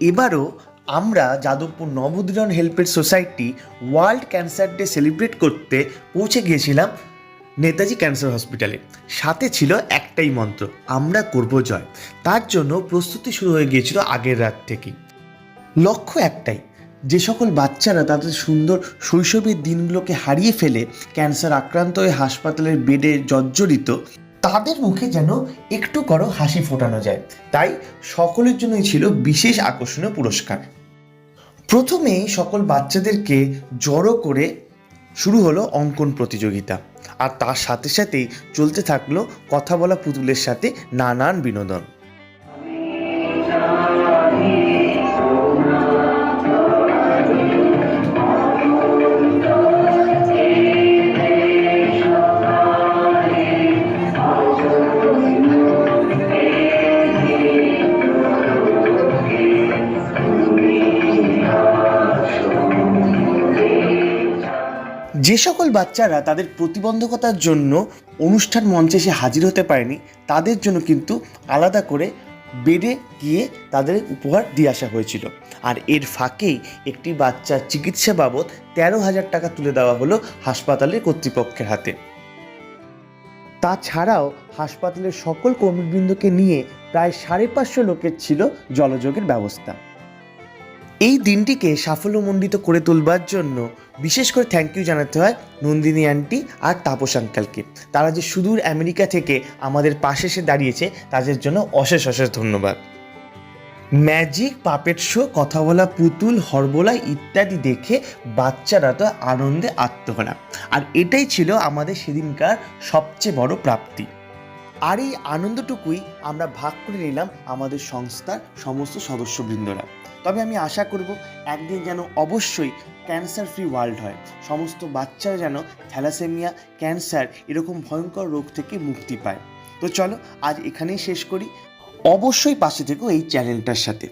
এবারও আমরা Jadavpur Nabodaran হেল্পের society world cancer day celebrate করতে পৌঁছে গিয়েছিলাম নেতাজি ক্যান্সার হসপিটালে। সাথে ছিল একটাই মন্ত্র, আমরা করব জয়। তার জন্য প্রস্তুতি শুরু হয়ে গিয়েছিল আগের রাত থেকেই। লক্ষ্য একটাই, যে সকল বাচ্চারা তাদের সুন্দর শৈশবের দিনগুলোকে হারিয়ে ফেলে ক্যান্সার আক্রান্ত হয়ে হাসপাতালের বেডে জর্জরিত তাদের মুখে যেন একটু করো হাসি ফোটানো যায়। তাই সকলের জন্যই ছিল বিশেষ আকর্ষণীয় পুরস্কার। প্রথমে সকল বাচ্চাদেরকে জড়ো করে শুরু হলো অঙ্কন প্রতিযোগিতা। আর তার সাথে সাথেই চলতে থাকল কথা বলা পুতুলের সাথে নানান বিনোদন। যে সকল বাচ্চারা তাদের প্রতিবন্ধকতার জন্য অনুষ্ঠান মঞ্চে এসে হাজির হতে পারেনি, তাদের জন্য কিন্তু আলাদা করে বেডে গিয়ে তাদের উপহার দিয়ে আসা হয়েছিল। আর এর ফাঁকেই একটি বাচ্চার চিকিৎসা বাবদ তেরো হাজার টাকা তুলে দেওয়া হলো হাসপাতালের কর্তৃপক্ষের হাতে। তাছাড়াও হাসপাতালের সকল কর্মীবৃন্দকে নিয়ে প্রায় সাড়ে পাঁচশো লোকের ছিল জলযোগের ব্যবস্থা। এই দিনটিকে সাফল্যমণ্ডিত করে তুলবার জন্য বিশেষ করে থ্যাংক ইউ জানাতে হয় নন্দিনী আন্টি আর তাপস আঙ্কালকে তারা যে সুদূর আমেরিকা থেকে আমাদের পাশে এসে দাঁড়িয়েছে, তাদের জন্য অশেষ অশেষ ধন্যবাদ। ম্যাজিক পাপেট শো কথা বলা, পুতুল, হরবোলা ইত্যাদি দেখে বাচ্চারা তো আনন্দে আত্মহারা। আর এটাই ছিল আমাদের সেদিনকার সবচেয়ে বড় প্রাপ্তি। আর এই আনন্দটুকুই আমরা ভাগ করে নিলাম আমাদের সংস্থার সমস্ত সদস্যবৃন্দরা। তবে আমি আশা করব একদিন যেন অবশ্যই ক্যান্সার ফ্রি ওয়ার্ল্ড হয়। সমস্ত বাচ্চারা যেন থ্যালাসেমিয়া, ক্যান্সার এরকম ভয়ঙ্কর রোগ থেকে মুক্তি পায়। তো চলো আজ এখানেই শেষ করি। অবশ্যই পাশে থেকো এই চ্যানেলটার সাথে।